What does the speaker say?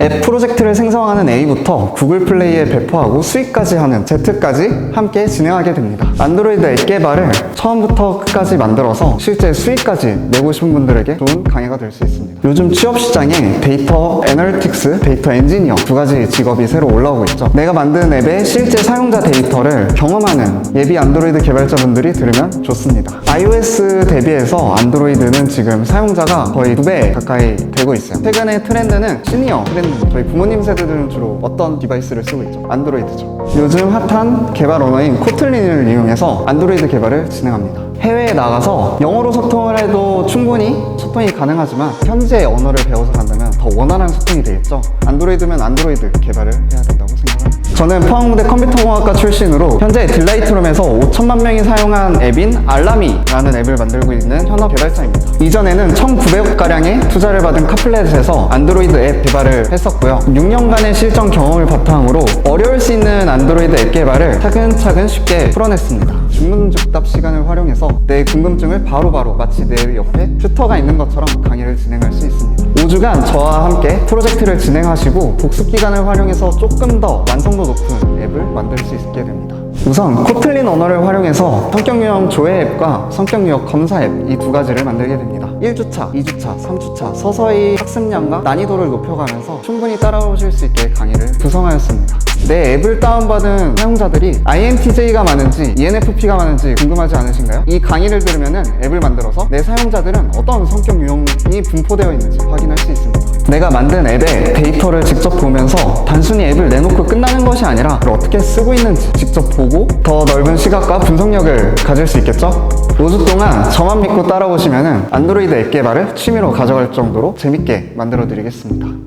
앱 프로젝트를 생성하는 A부터 구글 플레이에 배포하고 수익까지 하는 Z까지 함께 진행하게 됩니다. 안드로이드 앱 개발을 처음부터 끝까지 만들어서 실제 수익까지 내고 싶은 분들에게 좋은 강의가 될 수 있습니다. 요즘 취업 시장에 데이터 애널리틱스, 데이터 엔지니어 두 가지 직업이 새로 올라오고 있죠. 내가 만든 앱의 실제 사용자 데이터를 경험하는 예비 안드로이드 개발자분들이 들으면 좋습니다. iOS 대비해서 안드로이드는 지금 사용자가 거의 두 배 가까이 되고 있어요. 최근의 트렌드는 시니어 트렌드. 저희 부모님 세대들은 주로 어떤 디바이스를 쓰고 있죠? 안드로이드죠. 요즘 핫한 개발 언어인 코틀린을 이용해서 안드로이드 개발을 진행합니다. 해외에 나가서 영어로 소통을 해도 충분히 소통이 가능하지만 현재 언어를 배워서 간다면 더 원활한 소통이 되겠죠. 안드로이드면 안드로이드 개발을 해야 된다고 생각합니다. 저는 포항무대 컴퓨터공학과 출신으로 현재 딜라이트룸에서 5천만 명이 사용한 앱인 알라미라는 앱을 만들고 있는 현업 개발자입니다. 이전에는 1,900억가량의 투자를 받은 카플렛에서 안드로이드 앱 개발을 했었고요. 6년간의 실전 경험을 바탕으로 어려울 수 있는 안드로이드 앱 개발을 차근차근 쉽게 풀어냈습니다. 중문즉답 시간을 활용해서 내 궁금증을 바로바로 마치 내 옆에 튜터가 있는 것처럼 강의를 진행할 수 있습니다. 5주간 저와 함께 프로젝트를 진행하시고 복습 기간을 활용해서 조금 더 완성도 높은 앱을 만들 수 있게 됩니다. 우선 코틀린 언어를 활용해서 성격 유형 조회 앱과 성격 유형 검사 앱 이 두 가지를 만들게 됩니다. 1주차, 2주차, 3주차 서서히 학습량과 난이도를 높여가면서 충분히 따라오실 수 있게 강의를 구성하였습니다. 내 앱을 다운받은 사용자들이 INTJ가 많은지 ENFP가 많은지 궁금하지 않으신가요? 이 강의를 들으면 앱을 만들어서 내 사용자들은 어떤 성격 유형이 분포되어 있는지 확인할 수 있습니다. 내가 만든 앱의 데이터를 직접 보면서 단순히 앱을 내놓고 끝나는 것이 아니라 그걸 어떻게 쓰고 있는지 직접 보고 더 넓은 시각과 분석력을 가질 수 있겠죠? 5주 동안 저만 믿고 따라오시면 안드로이드 앱 개발을 취미로 가져갈 정도로 재밌게 만들어 드리겠습니다.